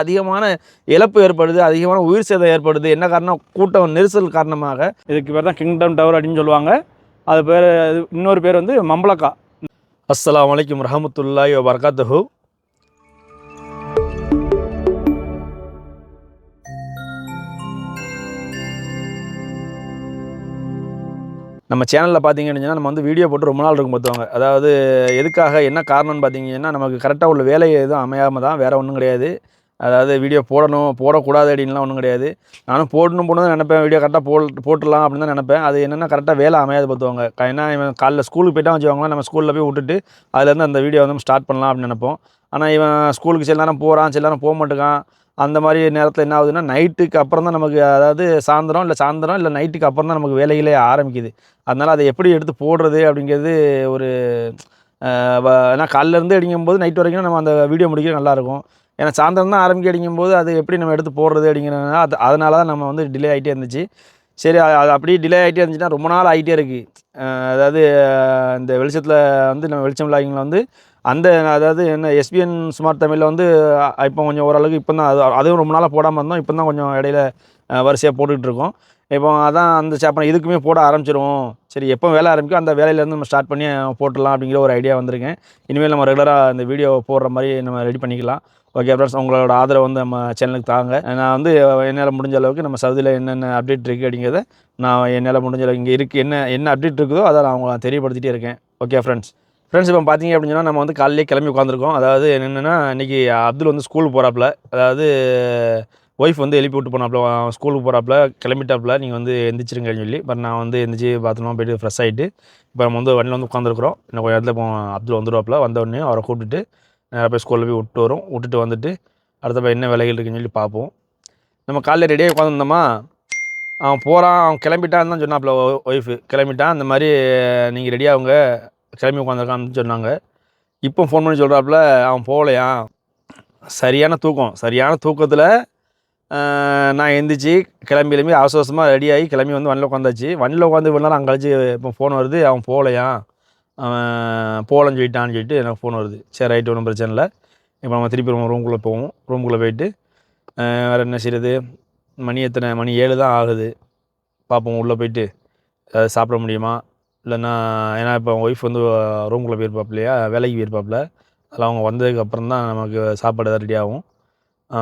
அதிகமான இழப்பு ஏற்படுது அதிகமான உயிர் சேதம் ஏற்படுது. என்ன காரணம்? கூட்டம் நெரிசல் காரணமாக. இதுக்கு பேர் தான் கிங்டம் டவர் அப்படின்னு சொல்லுவாங்க. அது பேர் இன்னொரு பேர் வந்து மம்பளக்கா அஸ்ஸலாமு அலைக்கும் ரஹமத்துல்லாஹி வபரகாத்துஹு. நம்ம சேனலில் பார்த்தீங்கன்னா நம்ம வந்து வீடியோ போட்டு ரொம்ப நாள் இருக்கும் பார்த்துவாங்க அதாவது எதுக்காக என்ன காரணம்னு பார்த்தீங்கன்னா நமக்கு கரெக்டாக உள்ள வேலை எதுவும் அமையாமல் தான் வேறு ஒன்றும் கிடையாது. அதாவது வீடியோ போடணும் போடக்கூடாது அப்படின்லாம் ஒன்றும் கிடையாது. நானும் போடணும் போடணும் நினப்பேன். வீடியோ கரெக்டாக போல் போட்டுடலாம் அப்படின்னு தான் நினைப்பேன். அது என்னென்னா கரெக்டாக வேலை அமையாது பார்த்துவாங்க ஏன்னா இவன் காலைல ஸ்கூலுக்கு போய்ட்டா வச்சுக்கோங்களேன். நம்ம ஸ்கூலில் போய் விட்டுட்டு அதுலேருந்து அந்த வீடியோ வந்து ஸ்டார்ட் பண்ணலாம் அப்படின்னு நினைப்போம். ஆனால் இவன் ஸ்கூலுக்கு சில நேரம் போகிறான் சில நேரம் போக மாட்டேங்கான் அந்த மாதிரி நேரத்தில் என்ன ஆகுதுன்னா நைட்டுக்கு அப்புறம் தான் நமக்கு அதாவது சாயந்தரம் இல்லை சாயந்தரம் இல்லை நைட்டுக்கு அப்புறம் தான் நமக்கு வேலைகளே ஆரம்பிக்குது. அதனால் அதை எப்படி எடுத்து போடுறது அப்படிங்கிறது ஒரு ஏன்னா காலையிலேருந்து அடிக்கும்போது நைட் வரைக்கும் நம்ம அந்த வீடியோ முடிக்க நல்லாயிருக்கும் ஏன்னா சாயந்தரம் தான் ஆரம்பிக்க அடிக்கும்போது அது எப்படி நம்ம எடுத்து போடுறது அப்படிங்கிறதுனால அது அதனால தான் நம்ம வந்து டிலே ஆகிட்டே இருந்துச்சு. சரி அது அப்படியே டிலே ஆகிட்டே இருந்துச்சுன்னா ரொம்ப நாள் ஆகிட்டே இருக்குது அதாவது இந்த வெளிச்சத்தில் வந்து நம்ம வெளிச்சம் விளாகிங்கில் வந்து அந்த அதாவது என்ன எஸ்பிஎன் ஸ்மார்ட் தமிழில் வந்து இப்போ கொஞ்சம் ஓரளவுக்கு இப்போ தான் அது அதுவும் ரொம்ப நாளாக போடாமல் இருந்தோம். இப்போ தான் கொஞ்சம் இடையில வரிசையாக போட்டுக்கிட்டு இருக்கோம். இப்போ அதான் அந்த சேப்பனை இதுக்குமே போட ஆரம்பிச்சிருவோம். சரி எப்போ வேலை ஆரம்பிக்கும் அந்த வேலையிலேருந்து நம்ம ஸ்டார்ட் பண்ணி போட்டுடலாம் அப்படிங்கிற ஒரு ஐடியா வந்திருக்கேன். இனிமேல் நம்ம ரெகுலராக இந்த வீடியோ போடுற மாதிரி நம்ம ரெடி பண்ணிக்கலாம். ஓகே ஃப்ரெண்ட்ஸ் உங்களோட ஆதரவு வந்து நம்ம சேனலுக்கு தாங்க. நான் வந்து என்னால் முடிஞ்ச அளவுக்கு நம்ம சவுதியில் என்னென்ன அப்டேட் இருக்குது அப்படிங்கிறத நான் என்னால் முடிஞ்ச அளவுக்கு இங்கே இருக்குது என்ன என்ன அப்டேட் இருக்குதோ அதை நான் உங்களை தெரியப்படுத்திட்டே இருக்கேன். ஓகே ஃப்ரெண்ட்ஸ் ஃப்ரெண்ட்ஸ் இப்போ பார்த்தீங்க அப்படின்னு சொன்னால் நம்ம வந்து காலையிலே கிளம்பி உட்காந்துருக்கோம் அதாவது என்னென்னா இன்றைக்கி அப்துல் வந்து ஸ்கூலுக்கு போகிறாப்புல அதாவது ஒய்ஃப் வந்து எழுப்பி விட்டு போனாப்புல. ஸ்கூலுக்கு போகிறாப்புல கிளம்பிட்டாப்புல. நீங்கள் வந்து எந்திரிச்சிருங்கன்னு சொல்லி. பட் நான் வந்து எந்திரிச்சு பாத்ரூமாக போயிட்டு ஃப்ரெஷ் ஆகிட்டு இப்போ நம்ம வந்து வண்டியில் வந்து உட்காந்துருக்குறோம் இன்னும் கொஞ்சம் இடத்துல இப்போ அப்துல் வந்துடுவாப்புல வந்த உடனே அவரை கூப்பிட்டுட்டு நேராக போய் ஸ்கூலில் போய் விட்டு வரும். விட்டுட்டு வந்துட்டு அடுத்த என்ன வேலைகள் இருக்குன்னு சொல்லி பார்ப்போம். நம்ம காலையில் ரெடியாக உட்காந்துருந்தோமா அவன் போகிறான் அவன் கிளம்பிட்டான்னு தான் சொன்னாப்புல ஒய்ஃபு கிளம்பிட்டான். அந்த மாதிரி நீங்கள் ரெடியாக அவங்க கிளம்பி உட்காந்துருக்கான்னு சொன்னாங்க. இப்போ ஃபோன் பண்ணி சொல்கிறாப்புல அவன் போகலையா? சரியான தூக்கம். சரியான தூக்கத்தில் நான் எந்திரிச்சு கிளம்பி கிளம்பி அவசரமாக ரெடியாகி கிளம்பி வந்து வண்டியில் உட்காந்தாச்சு வண்டியில் உட்காந்து இவ்வளோ நேரம் அங்கே கழிச்சு இப்போ ஃபோன் வருது. அவன் போகலையா? அவன் போகலன்னு சொல்லிட்டான்னு சொல்லிட்டு எனக்கு ஃபோன் வருது. சரி ரைட் ஒன்றும் பிரச்சனை இல்லை. இப்போ நம்ம திருப்பி நம்ம ரூம்குள்ளே போவோம். ரூம்குள்ளே போயிட்டு வேறு என்ன செய்யறது மணி எத்தனை? மணி ஏழு தான் ஆகுது. பார்ப்போம் உள்ளே போயிட்டு ஏதாவது சாப்பிட முடியுமா? இல்லைன்னா ஏன்னா இப்போ ஒய்ஃப் வந்து ரூம்குள்ளே போயிருப்பாப்லையா வேலைக்கு போயிருப்பாப்புல. அதில் அவங்க வந்ததுக்கு அப்புறம் தான் நமக்கு சாப்பாடு எதாவது ரெடி ஆகும்.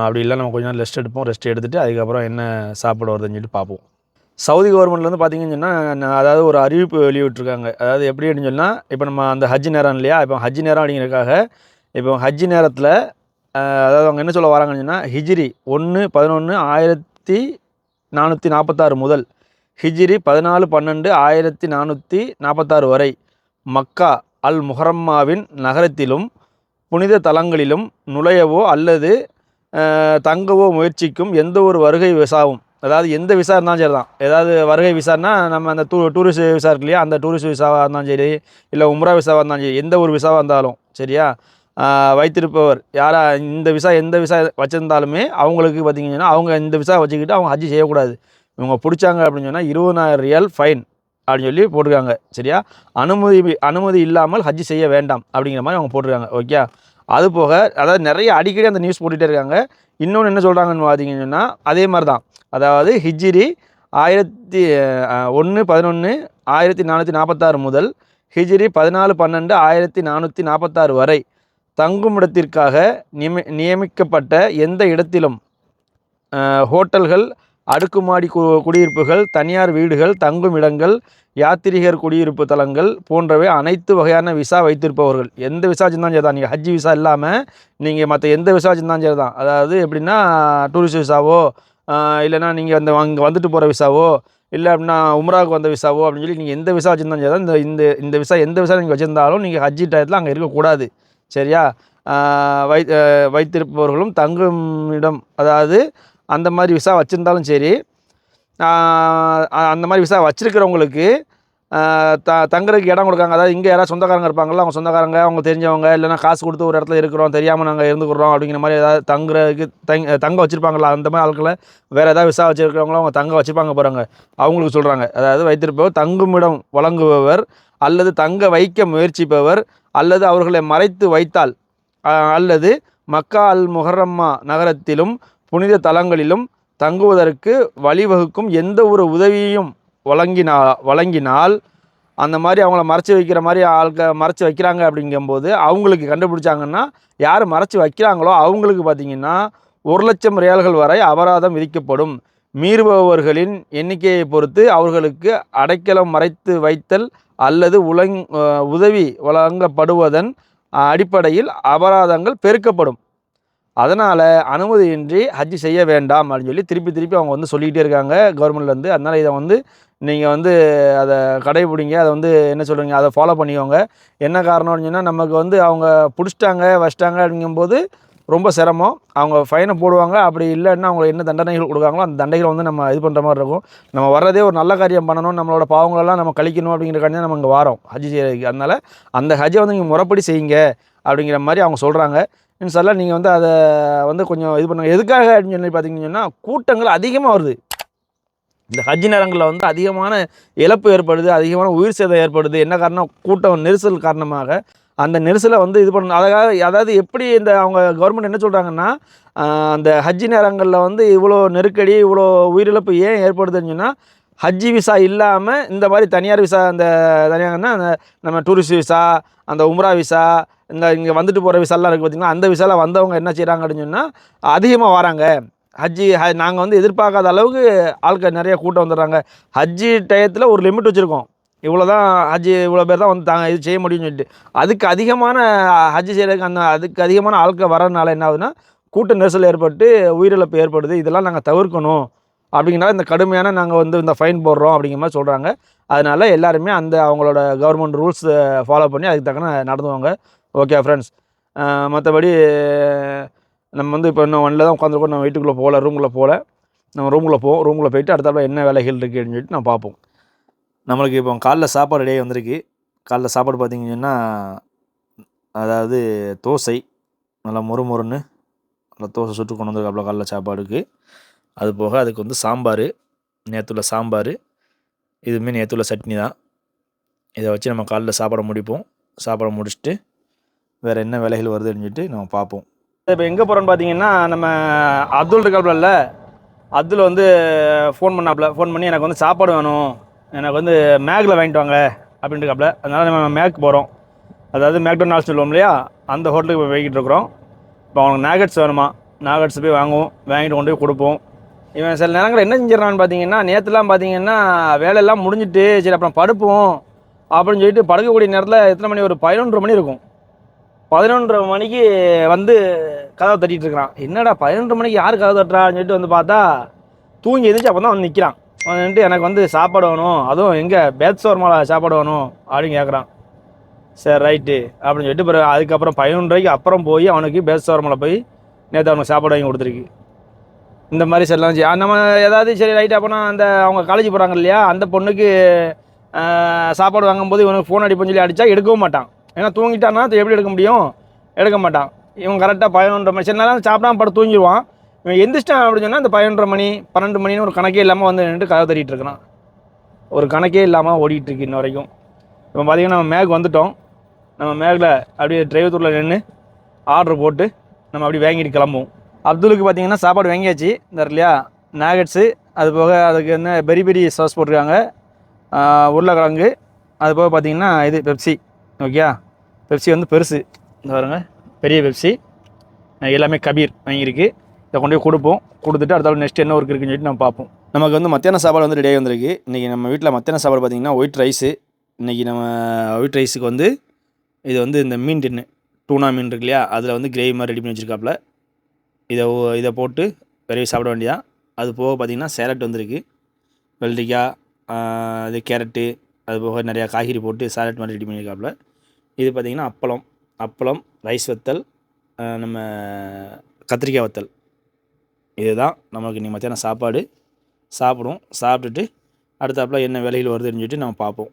அப்படி இல்லை நம்ம கொஞ்ச நேரம் ரெஸ்ட் எடுப்போம். ரெஸ்ட் எடுத்துகிட்டு அதுக்கப்புறம் என்ன சாப்பாடு வருதுன்னு சொல்லிட்டு பார்ப்போம். சவுதி கவர்மெண்ட்லேருந்து பார்த்தீங்கன்னு சொன்னால் அதாவது ஒரு அறிவிப்பு வெளியிட்டிருக்காங்க. அதாவது எப்படி அப்படின்னு சொன்னால் இப்போ நம்ம அந்த ஹஜ் நேரம் இல்லையா? இப்போ ஹஜ் நேரம் அப்படிங்கிறதுக்காக இப்போ ஹஜ் நேரத்தில் அதாவது அவங்க என்ன சொல்ல வராங்கன்னு சொன்னால் ஹிஜ்ரி ஒன்று பதினொன்று ஆயிரத்தி நானூற்றி நாற்பத்தாறு முதல் ஹிஜ்ரி பதினாலு பன்னெண்டு ஆயிரத்தி நானூற்றி நாற்பத்தாறு வரை மக்கா அல் முஹரம்மாவின் நகரத்திலும் புனித தலங்களிலும் நுழையவோ அல்லது தங்கவோ முயற்சிக்கும் எந்த ஒரு வருகை விசாவும் அதாவது எந்த விசா இருந்தாலும் சரி தான் ஏதாவது வருகை விசான்னா நம்ம அந்த டூ டூரிஸ்ட் விசா இருக்கு இல்லையா அந்த டூரிஸ்ட் விசாவாக இருந்தாலும் சரி இல்லை உம்ரா விசாவாக இருந்தாலும் சரி எந்த ஒரு விசாவாக இருந்தாலும் சரியா? வைத்திருப்பவர் யாரா இந்த விசா எந்த விசா வச்சுருந்தாலுமே அவங்களுக்கு பார்த்திங்கன்னா அவங்க இந்த விசா வச்சுக்கிட்டு அவங்க ஹஜ்ஜி செய்யக்கூடாது. இவங்க பிடிச்சாங்க அப்படின்னு சொன்னால் இருபதாயிரம் ரியல் ஃபைன் அப்படின்னு சொல்லி போட்டிருக்காங்க சரியா? அனுமதி அனுமதி இல்லாமல் ஹஜ்ஜி செய்ய வேண்டாம் அப்படிங்கிற மாதிரி அவங்க போட்டிருக்காங்க ஓகே அது போக அதாவது நிறைய அடிக்கடி அந்த நியூஸ் போட்டுகிட்டே இருக்காங்க. இன்னொன்று என்ன சொல்கிறாங்கன்னு பார்த்தீங்கன்னா சொன்னால் அதே மாதிரி தான் அதாவது ஹிஜ்ரி ஆயிரத்தி ஒன்று பதினொன்று ஆயிரத்தி நானூற்றி நாற்பத்தாறு முதல் ஹிஜ்ரி பதினாலு பன்னெண்டு ஆயிரத்தி நானூற்றி நாற்பத்தாறு வரை தங்குமிடத்திற்காக நியமி நியமிக்கப்பட்ட எந்த இடத்திலும் ஹோட்டல்கள் அடுக்குமாடி கு குடியிருப்புகள் தனியார் வீடுகள் தங்கும் இடங்கள் யாத்திரிகர் குடியிருப்பு தலங்கள் போன்றவை அனைத்து வகையான விசா வைத்திருப்பவர்கள். எந்த விசா இருந்தாலும் சரி தான் நீங்கள் ஹஜ் விசா இல்லாமல் நீங்கள் மற்ற எந்த விசா இருந்தாலும் சரி தான் அதாவது எப்படின்னா டூரிஸ்ட் விசாவோ இல்லைனா இல்லைன்னா நீங்கள் அந்த அங்கே வந்துட்டு போகிற விசாவோ இல்லை அப்படின்னா உம்ராவுக்கு வந்த விசாவோ அப்படின்னு சொல்லி நீங்கள் எந்த விசா வச்சுருந்தாலும் சரி தான் இந்த இந்த இந்த விசா எந்த விசா நீங்கள் வச்சுருந்தாலும் நீங்கள் ஹஜ்ஜி டயத்தில் அங்கே இருக்கக்கூடாது சரியா? வை வைத்திருப்பவர்களும் தங்கும் இடம் அதாவது அந்த மாதிரி விசா வச்சுருந்தாலும் சரி அந்த மாதிரி விசா வச்சுருக்கிறவங்களுக்கு த தங்குறதுக்கு இடம் கொடுக்காங்க. அதாவது இங்கே யாராவது சொந்தக்காரங்க இருப்பாங்களா அவங்க சொந்தக்காரங்க அவங்க தெரிஞ்சவங்க இல்லைன்னா காசு கொடுத்து ஒரு இடத்துல இருக்கிறோம் தெரியாமல் நாங்கள் இருந்துக்கிறோம் அப்படிங்கிற மாதிரி ஏதாவது தங்குறதுக்கு தங்க தங்க வச்சுருப்பாங்களா அந்த மாதிரி ஆட்களை வேறு ஏதாவது விசா வச்சுருக்கிறவங்களும் அவங்க தங்க வச்சுப்பாங்க போகிறாங்க அவங்களுக்கு சொல்கிறாங்க அதாவது வைத்திருப்பவர் தங்குமிடம் வழங்குபவர் அல்லது தங்க வைக்க முயற்சிப்பவர் அல்லது அவர்களை மறைத்து வைத்தால் அல்லது மக்கா அல் முஹரம்மா நகரத்திலும் புனித தலங்களிலும் தங்குவதற்கு வழிவகுக்கும் எந்த ஒரு உதவியும் வழங்கினா வழங்கினால் அந்த மாதிரி அவங்கள மறைச்சி வைக்கிற மாதிரி ஆள்க மறைச்சி வைக்கிறாங்க அப்படிங்கும்போது அவங்களுக்கு கண்டுபிடிச்சாங்கன்னா யார் மறைச்சி வைக்கிறாங்களோ அவங்களுக்கு பார்த்திங்கன்னா ஒரு லட்சம் ரியால்கள் வரை அபராதம் விதிக்கப்படும். மீறுபவர்களின் எண்ணிக்கையை பொறுத்து அவர்களுக்கு அடைக்கலம் மறைத்து வைத்தல் அல்லது உலங் உதவி வழங்கப்படுவதன் அடிப்படையில் அபராதங்கள் பெருக்கப்படும். அதனால் அனுமதியின்றி ஹஜ்ஜு செய்ய வேண்டாம் அப்படின்னு சொல்லி திருப்பி திருப்பி அவங்க வந்து சொல்லிக்கிட்டே இருக்காங்க கவர்மெண்ட்லேருந்து அதனால் இதை வந்து நீங்கள் வந்து அதை கடைபிடிங்க அதை வந்து என்ன சொல்கிறீங்க அதை ஃபாலோ பண்ணிக்கோங்க. என்ன காரணம்னு சொன்னால் நமக்கு வந்து அவங்க பிடிச்சிட்டாங்க வச்சிட்டாங்க அப்படிங்கும்போது ரொம்ப சிரமம். அவங்க ஃபைனை போடுவாங்க அப்படி இல்லைன்னா அவங்க என்ன தண்டனைகள் கொடுக்காங்களோ அந்த தண்டைகளை வந்து நம்ம இது பண்ணுற மாதிரி இருக்கும். நம்ம வர்றதே ஒரு நல்ல காரியம் பண்ணணும் நம்மளோட பாவங்களெல்லாம் நம்ம கழிக்கணும் அப்படிங்கிறக்காண்டி நம்ம இங்கே வரோம் ஹஜ் செய்யறதுக்கு. அதனால் அந்த ஹஜ்ஜை வந்து நீங்கள் முறைப்படி செய்யுங்க அப்படிங்கிற மாதிரி அவங்க சொல்கிறாங்க இன்ஷால்லா நீங்கள் வந்து அதை வந்து கொஞ்சம் இது பண்ணுங்க. எதுக்காக அப்படின்னு சொல்லி பார்த்தீங்கன்னு சொன்னால் கூட்டங்கள் அதிகமாக வருது. இந்த ஹஜ் நேரங்களில் வந்து அதிகமான இழப்பு ஏற்படுது அதிகமான உயிர் சேதம் ஏற்படுது. என்ன காரணம் கூட்டம் நெரிசல் காரணமாக அந்த நெரிசலை வந்து இது பண்ணணும் அதாவது அதாவது எப்படி இந்த அவங்க கவர்மெண்ட் என்ன சொல்கிறாங்கன்னா அந்த ஹஜ்ஜி நேரங்களில் வந்து இவ்வளோ நெருக்கடி இவ்வளோ உயிரிழப்பு ஏன் ஏற்படுதுன்னு சொன்னால் ஹஜ்ஜி விசா இல்லாமல் இந்த மாதிரி தனியார் விசா அந்த தனியார்னா அந்த நம்ம டூரிஸ்ட் விசா அந்த உம்ரா விசா இந்த இங்கே வந்துட்டு போகிற விசாலாம் இருக்குது பார்த்திங்கன்னா அந்த விசாவில் வந்தவங்க என்ன செய்கிறாங்க அப்படின்னு சொன்னால் அதிகமாக வராங்க. ஹஜ்ஜி ஹ நாங்கள் வந்து எதிர்பார்க்காத அளவுக்கு ஆட்கள் நிறைய கூட்டம் வந்துடுறாங்க. ஹஜ்ஜி டயத்தில் ஒரு லிமிட் வச்சுருக்கோம். இவ்வளோ தான் ஹஜ்ஜி இவ்வளோ பேர் தான் வந்து தாங்க இது செய்ய முடியும்னு சொல்லிட்டு. அதுக்கு அதிகமான ஹஜ்ஜி செய்கிறதுக்கு அந்த அதுக்கு அதிகமான ஆட்கள் வரதுனால என்ன ஆகுதுன்னா கூட்ட நெரிசல் ஏற்பட்டு உயிரிழப்பு ஏற்படுது. இதெல்லாம் நாங்கள் தவிர்க்கணும். அப்படிங்கிறனால இந்த கடுமையான நாங்கள் வந்து இந்த ஃபைன் போடுறோம் அப்படிங்கிற மாதிரி சொல்கிறாங்க அதனால் எல்லாருமே அந்த அவங்களோட கவர்மெண்ட் ரூல்ஸ் ஃபாலோ பண்ணி அதுக்கு தக்கன நடந்துவாங்க ஓகே ஃப்ரெண்ட்ஸ் மற்றபடி நம்ம வந்து இப்போ இன்னும் ஒன்றில் தான் உட்காந்துருக்கோம் நம்ம வீட்டுக்குள்ளே போகல ரூமுக்குள்ளே போகல. நம்ம ரூமுக்குள்ளே போவோம் ரூமுக்குள்ளே போயிட்டு அடுத்தாப்புல என்ன வேலைகள் இருக்குதுன்னு சொல்லிட்டு நான் பார்ப்போம். நம்மளுக்கு இப்போ காலைல சாப்பாடு ரெடியாக வந்திருக்கு. காலைல சாப்பாடு பார்த்தீங்கன்னா அதாவது தோசை நல்லா மொறு மொறுன்னு நல்லா தோசை சுட்டு கொண்டு வந்திருக்காப்புல காலைல சாப்பாடுக்கு. அது போக அதுக்கு வந்து சாம்பார் நேற்றுள்ள சாம்பார் இதுவுமே நேற்றுள்ள சட்னி தான். இதை வச்சு நம்ம காலைல சாப்பாட முடிப்போம். சாப்பிட முடிச்சுட்டு வேறு என்ன வேலைகள் வருதுன்னு சொல்லிட்டு நம்ம பார்ப்போம் இப்போ எங்கே போகிறோன்னு பார்த்தீங்கன்னா நம்ம அப்துல் இருக்காப்புல அப்துல் வந்து ஃபோன் பண்ணாப்புல ஃபோன் பண்ணி எனக்கு வந்து சாப்பாடு வேணும். எனக்கு வந்து மேக்கில் வாங்கிட்டு வாங்க அப்படின்ட்டு இருக்காப்புல அதனால் நம்ம மேக் போகிறோம் அதாவது மேக்டோனால் சொல்லுவோம் இல்லையா? அந்த ஹோட்டலுக்கு போய் வாங்கிட்டு இருக்கிறோம். இப்போ அவனுக்கு நாகட்ஸ் வேணுமா? நாகட்ஸ் போய் வாங்குவோம். வாங்கிட்டு கொண்டு போய் கொடுப்போம். இவன் சில நேரங்களில் என்ன செஞ்சிடறான்னு பார்த்தீங்கன்னா நேற்றுலாம் பார்த்தீங்கன்னா வேலையெல்லாம் முடிஞ்சிட்டு சரி அப்புறம் படுப்போம். அப்படின்னு சொல்லிட்டு படுக்கக்கூடிய நேரத்தில் எத்தனை மணி ஒரு பதினொன்றரை மணி இருக்கும். பதினொன்றரை மணிக்கு வந்து கதவை தட்டிகிட்டு இருக்கிறான். என்னடா பதினொன்று மணிக்கு யார் கதவை தட்டுறான்னு சொல்லிட்டு வந்து பார்த்தா தூங்கி எழுந்திரிச்சு அப்போ தான் வந்து நிற்கிறான் வந்துட்டு எனக்கு வந்து சாப்பாடு வேணும். அதுவும் எங்கே பேத் சோர்மாவில் சாப்பாடு வேணும். அப்படின்னு கேட்குறான் சரி ரைட்டு. அப்படின்னு சொல்லிட்டு பிறகு அதுக்கப்புறம் பதினொன்றரைக்கு அப்புறம் போய் அவனுக்கு பேத் சோர்மாவில் போய் நேற்று அவனுக்கு சாப்பாடு வாங்கி கொடுத்துருக்கு. இந்த மாதிரி சரிலாம் வச்சு நம்ம ஏதாவது சரி ரைட் அப்போனா அந்த அவங்க காலேஜ் போகிறாங்க இல்லையா அந்த பொண்ணுக்கு சாப்பாடு வாங்கும்போது இவனுக்கு ஃபோன் அடிப்போன்னு சொல்லி அடித்தா எடுக்கவும் மாட்டான். ஏன்னா தூங்கிட்டான்னா அது எப்படி எடுக்க முடியும்? எடுக்க மாட்டான். இவன் கரெக்டாக பதினொன்றரை மணி சில நேரம் சாப்பிடாம படம் தூங்கிடுவான். இவன் எந்திரிச்சிட்டான் அப்படின்னு சொன்னால் அந்த பதினொன்றரை மணி பன்னெண்டு மணின்னு ஒரு கணக்கே இல்லாமல் வந்து நின்று கதை தட்டிட்டு இருக்கிறான். ஒரு கணக்கே இல்லாமல் ஓடிட்டுருக்கு இன்ன வரைக்கும். இப்போ பார்த்தீங்கன்னா நம்ம மேக் வந்துட்டோம். நம்ம மேகில் அப்படியே டிரைவத்தூரில் நின்று ஆர்டர் போட்டு நம்ம அப்படியே வாங்கிட்டு கிளம்புவோம். அப்துலுக்கு பார்த்தீங்கன்னா சாப்பாடு வாங்கியாச்சு. இந்த இல்லையா நாகட்ஸு அது போக அதுக்கு என்ன பெரி பெரி சாஸ் போட்டிருக்காங்க. உருளைக்கிழங்கு அது போக பார்த்தீங்கன்னா இது பெப்சி. ஓகே பெப்சி வந்து பெருசு. இந்த பாருங்க பெரிய பெப்சி. எல்லாமே கபீர் வாங்கியிருக்கு. இதை கொண்டு போய் கொடுப்போம். கொடுத்துட்டு அடுத்த நெக்ஸ்ட் என்ன ஒர்க் இருக்குன்னு சொல்லிட்டு நம்ம பார்ப்போம். நமக்கு வந்து மத்தியான சாப்பாடு வந்து ரெடியாக வந்திருக்கு. இன்றைக்கி நம்ம வீட்டில் மத்தியான சாப்பாடு பார்த்திங்கன்னா ஒயிட் ரைஸு இன்றைக்கி நம்ம ஒயிட் ரைஸுக்கு வந்து இது வந்து இந்த மீன் டின்னு. டூனா மீன் இருக்கு இல்லையா? அதில் வந்து கிரேவி மாதிரி ரெடி பண்ணி வச்சுருக்காப்புல. இதை ஓ- இதை போட்டு விரைவி சாப்பிட வேண்டியதான் அது போக பார்த்திங்கன்னா சேலட் வந்திருக்கு. வெள்ளரிக்காய் அது இது கேரட்டு அது போக நிறையா காய்கறி போட்டு சேலட் மாதிரி ரெடி பண்ணியிருக்காப்புல. இது பார்த்திங்கன்னா அப்பளம். அப்பளம் ரைஸ் வத்தல் நம்ம கத்திரிக்காய் வத்தல். இதுதான் நமக்கு இன்றைக்கி மத்தியானம் சாப்பாடு. சாப்பிடுவோம். சாப்பிட்டுட்டு அடுத்தாப்புல என்ன விலையில் வருதுன்னு சொல்லிட்டு நம்ம பார்ப்போம்.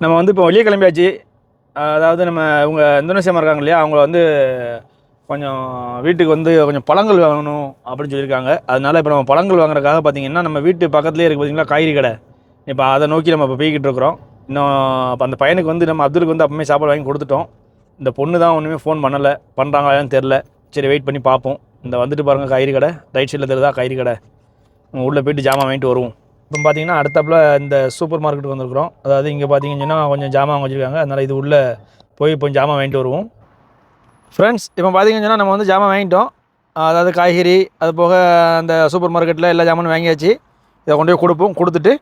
நம்ம வந்து இப்போ வெளியே கிளம்பியாச்சு அதாவது நம்ம இவங்க இந்தோனேசியமாக இருக்காங்க இல்லையா? அவங்கள வந்து கொஞ்சம் வீட்டுக்கு வந்து கொஞ்சம் பழங்கள் வாங்கணும் அப்படின்னு சொல்லியிருக்காங்க. அதனால இப்போ நம்ம பழங்கள் வாங்குறதுக்காக பார்த்தீங்கன்னா நம்ம வீட்டு பக்கத்துலேயே இருக்குது பார்த்தீங்களா காய்கறி கடை. இப்போ அதை நோக்கி நம்ம இப்போ போய்கிட்டு இருக்கிறோம். இன்னும் இப்போ அந்த பையனுக்கு வந்து நம்ம அப்துலுக்கு வந்து அப்பவுமே சாப்பாடு வாங்கி கொடுத்துட்டோம். இந்த பொண்ணு தான் ஒன்றுமே ஃபோன் பண்ணலை. பண்ணுறாங்களான்னு தெரில சரி வெயிட் பண்ணி பார்ப்போம். இந்த வந்துட்டு பாருங்கள் காய்கறி கடை. ரைட் சைடில் தெரியுதா காய்கறி கடை. உள்ளே போயிட்டு ஜாமான் வாங்கிட்டு வருவோம். இப்போ பார்த்தீங்கன்னா அடுத்தாப்புல இந்த சூப்பர் மார்க்கெட்டுக்கு வந்திருக்கிறோம். அதாவது இங்கே பார்த்தீங்கன்னா கொஞ்சம் ஜாமான் வச்சுருக்காங்க. அதனால் இது உள்ளே போய் இப்போ ஜாமான் வாங்கிட்டு வருவோம். ஃப்ரெண்ட்ஸ் இப்போ பார்த்தீங்கன்னா நம்ம வந்து ஜாமான் வாங்கிட்டோம். அதாவது காய்கறி அது போக அந்த சூப்பர் மார்க்கெட்டில் எல்லா ஜாமானும் வாங்கியாச்சு. இதை கொண்டு போய் கொடுப்போம் கொடுத்துட்டு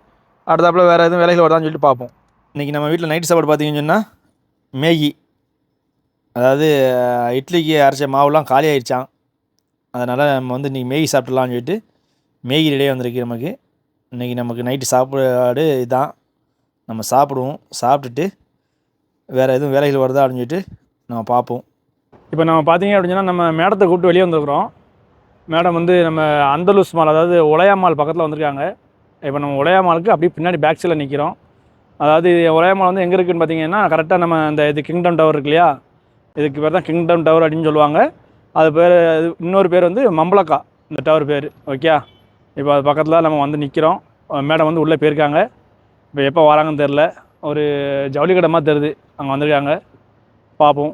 அடுத்தாப்பில் வேறு எதுவும் வேலைகள் வருதான்னு சொல்லிட்டு பார்ப்போம். இன்றைக்கி நம்ம வீட்டில் நைட் சாப்பாடு பார்த்தீங்கன்னு சொன்னால் மேகி. அதாவது இட்லிக்கு அரைச்ச மாவுலாம் காலி ஆயிடுச்சான் அதனால் நம்ம வந்து இன்றைக்கி மேகி சாப்பிட்லான்னு சொல்லிட்டு மேகி ரெடியாக வந்திருக்கு நமக்கு. இன்றைக்கி நமக்கு நைட்டு சாப்பாடு இதுதான் நம்ம சாப்பிடுவோம் சாப்பிட்டுட்டு வேறு எதுவும் வேலைகள் வருதா அப்படின்னு சொல்லிட்டு நம்ம பார்ப்போம். இப்போ நம்ம பார்த்தீங்க அப்படின்னா நம்ம மேடத்தை கூப்பிட்டு வெளியே வந்திருக்கிறோம். மேடம் வந்து நம்ம அந்தலூஸ் மால் அதாவது உலையாமால் பக்கத்தில் வந்திருக்காங்க. இப்போ நம்ம உலையாமாலுக்கு அப்படியே பின்னாடி பேக் சைடில் நிற்கிறோம் அதாவது உலையாமால் வந்து எங்கே இருக்குன்னு பார்த்தீங்கன்னா கரெக்டாக நம்ம இந்த இது கிங்டம் டவர் இருக்கு இல்லையா? இதுக்கு பேர் தான் கிங்டம் டவர் அப்படின்னு சொல்லுவாங்க. அது பேர் இது இன்னொரு பேர் வந்து மம்பளக்கா இந்த டவர் பேர். ஓகே இப்போ அது பக்கத்தில் நம்ம வந்து நிற்கிறோம் மேடம் வந்து உள்ளே போயிருக்காங்க. இப்போ எப்போ வராங்கன்னு தெரில ஒரு ஜவுளி கடை மாதிரி தெரியுது. அங்கே வந்திருக்காங்க. பார்ப்போம்.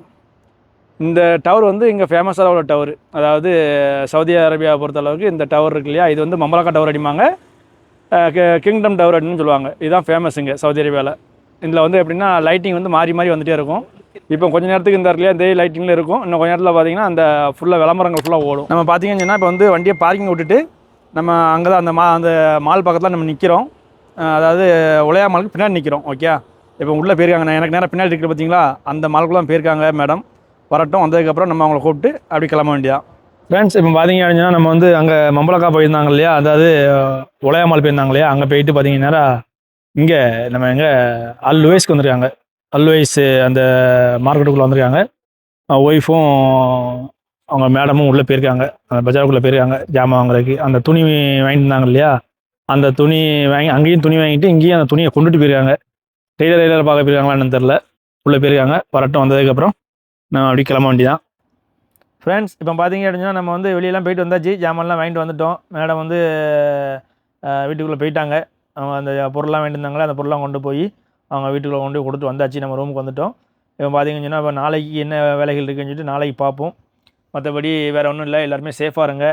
இந்த டவர் வந்து இங்கே ஃபேமஸான உள்ள டவர். அதாவது சவுதி அரேபியாவை பொறுத்த அளவுக்கு இந்த டவர் இருக்கு இல்லையா? இது வந்து மமலாக்கா டவர் அடிமாங்க கிங்டம் டவர் அப்படின்னு சொல்லுவாங்க. இதுதான் ஃபேமஸ் இங்கே சவுதி அரேபியாவில் இதில் வந்து எப்படின்னா லைட்டிங் வந்து மாறி மாறி வந்துகிட்டே இருக்கும். இப்போ கொஞ்ச நேரத்துக்கு இந்த இல்லையா இதே லைட்டிங்கில் இருக்கும். இன்னும் கொஞ்சம் நேரத்தில் பார்த்தீங்கன்னா அந்த ஃபுல்லாக விளம்பரங்கள் ஃபுல்லாக ஓடும். நம்ம பார்த்தீங்கன்னா இப்போ வந்து வண்டியை பார்க்கிங் விட்டுட்டு நம்ம அங்கே தான் அந்த மா அந்த மால் பக்கத்தில் நம்ம நிற்கிறோம் அதாவது உலையா மாலுக்கு பின்னாடி நிற்கிறோம் ஓகே இப்போ உள்ளே போயிருக்காங்க. நான் எனக்கு நேரம் பின்னாடி இருக்கிற பார்த்தீங்களா அந்த மாலுக்குலாம் போயிருக்காங்க மேடம் வரட்டும். வந்ததுக்கப்புறம் நம்ம அவங்கள கூப்பிட்டு அப்படி கிளம்ப வேண்டியதான் ஃப்ரெண்ட்ஸ் இப்போ பார்த்தீங்க அப்படின்னா நம்ம வந்து அங்கே மம்பளக்கா போயிருந்தாங்க இல்லையா? அதாவது உலையாமல் போயிருந்தாங்க இல்லையா? அங்கே போயிட்டு பார்த்தீங்கன்னா இங்கே நம்ம எங்கே அல்வேஸ்க்கு வந்திருக்காங்க. அல்வேஸ் அந்த மார்க்கெட்டுக்குள்ளே வந்திருக்காங்க. ஒய்ஃபும் அவங்க மேடமும் உள்ளே போயிருக்காங்க. அந்த பஜாருக்குள்ளே போயிருக்காங்க. ஜாமான் வாங்குறதுக்கு. அந்த துணி வாங்கிட்டு இருந்தாங்க இல்லையா? அந்த துணி வாங்கி அங்கேயும் துணி வாங்கிட்டு இங்கேயும் அந்த துணியை கொண்டுட்டு போயிருக்காங்க. டெய்லர் டெய்லர் பார்க்க போயிருக்காங்களான்னு தெரில உள்ளே போயிருக்காங்க. வரட்டும். வந்ததுக்கப்புறம் நம்ம அப்படி கிளம்ப வேண்டிதான் ஃப்ரெண்ட்ஸ் இப்போ பார்த்தீங்க அப்படின்னா நம்ம வந்து வெளியெல்லாம் போயிட்டு வந்தாச்சு ஜாமான்லாம் வாங்கிட்டு வந்துட்டோம். மேடம் வந்து வீட்டுக்குள்ளே போயிட்டாங்க. அவங்க அந்த பொருள்லாம் வாங்கிட்டு அந்த பொருள்லாம் கொண்டு போய் அவங்க வீட்டுக்குள்ளே கொண்டு போய் கொடுத்து வந்தாச்சு. நம்ம ரூமுக்கு வந்துட்டோம். இப்போ பார்த்தீங்கன்னு சொன்னால் இப்போ நாளைக்கு என்ன வேலைகள் இருக்குன்னு சொல்லிட்டு நாளைக்கு பார்ப்போம் மற்றபடி வேறு ஒன்றும் இல்லை எல்லாருமே சேஃபாக இருங்க.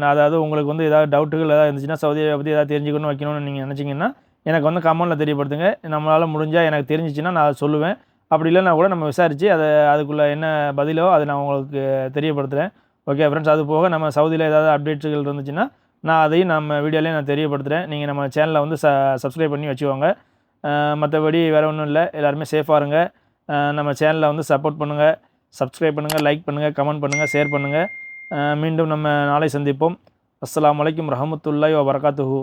நான் அதாவது உங்களுக்கு வந்து ஏதாவது டவுட்டுகள் ஏதாவது இருந்துச்சுன்னா சவுதியை பற்றி ஏதாவது தெரிஞ்சுக்கணும் வைக்கணும்னு நீங்கள் நினச்சிங்கன்னா எனக்கு வந்து கமெண்ட்டில் தெரியப்படுத்துங்க. நம்மளால் முடிஞ்சால் எனக்கு தெரிஞ்சிச்சுன்னா நான் சொல்லுவேன். அப்படி இல்லைன்னா கூட நம்ம விசாரித்து அதை அதுக்குள்ளே என்ன பதிலோ அதை நான் உங்களுக்கு தெரியப்படுத்துகிறேன் ஓகே ஃப்ரெண்ட்ஸ் அது போக நம்ம சவுதியில் ஏதாவது அப்டேட்ஸுகள் இருந்துச்சுன்னா நான் அதையும் நம்ம வீடியோலேயே நான் தெரியப்படுத்துகிறேன் நீங்கள் நம்ம சேனலை வந்து ச சப்ஸ்கிரைப் பண்ணி வச்சுக்கோங்க. மற்றபடி வேறு ஒன்றும் இல்லை. எல்லாருமே சேஃபாக இருங்க. நம்ம சேனலை வந்து சப்போர்ட் பண்ணுங்கள் சப்ஸ்கிரைப் பண்ணுங்கள் லைக் பண்ணுங்கள் கமெண்ட் பண்ணுங்கள் ஷேர் பண்ணுங்கள் மீண்டும் நம்ம நாளை சந்திப்போம். அஸ்லாம் வலைக்கம் ரஹமத்துல்லாய் வரகாத்துஹூ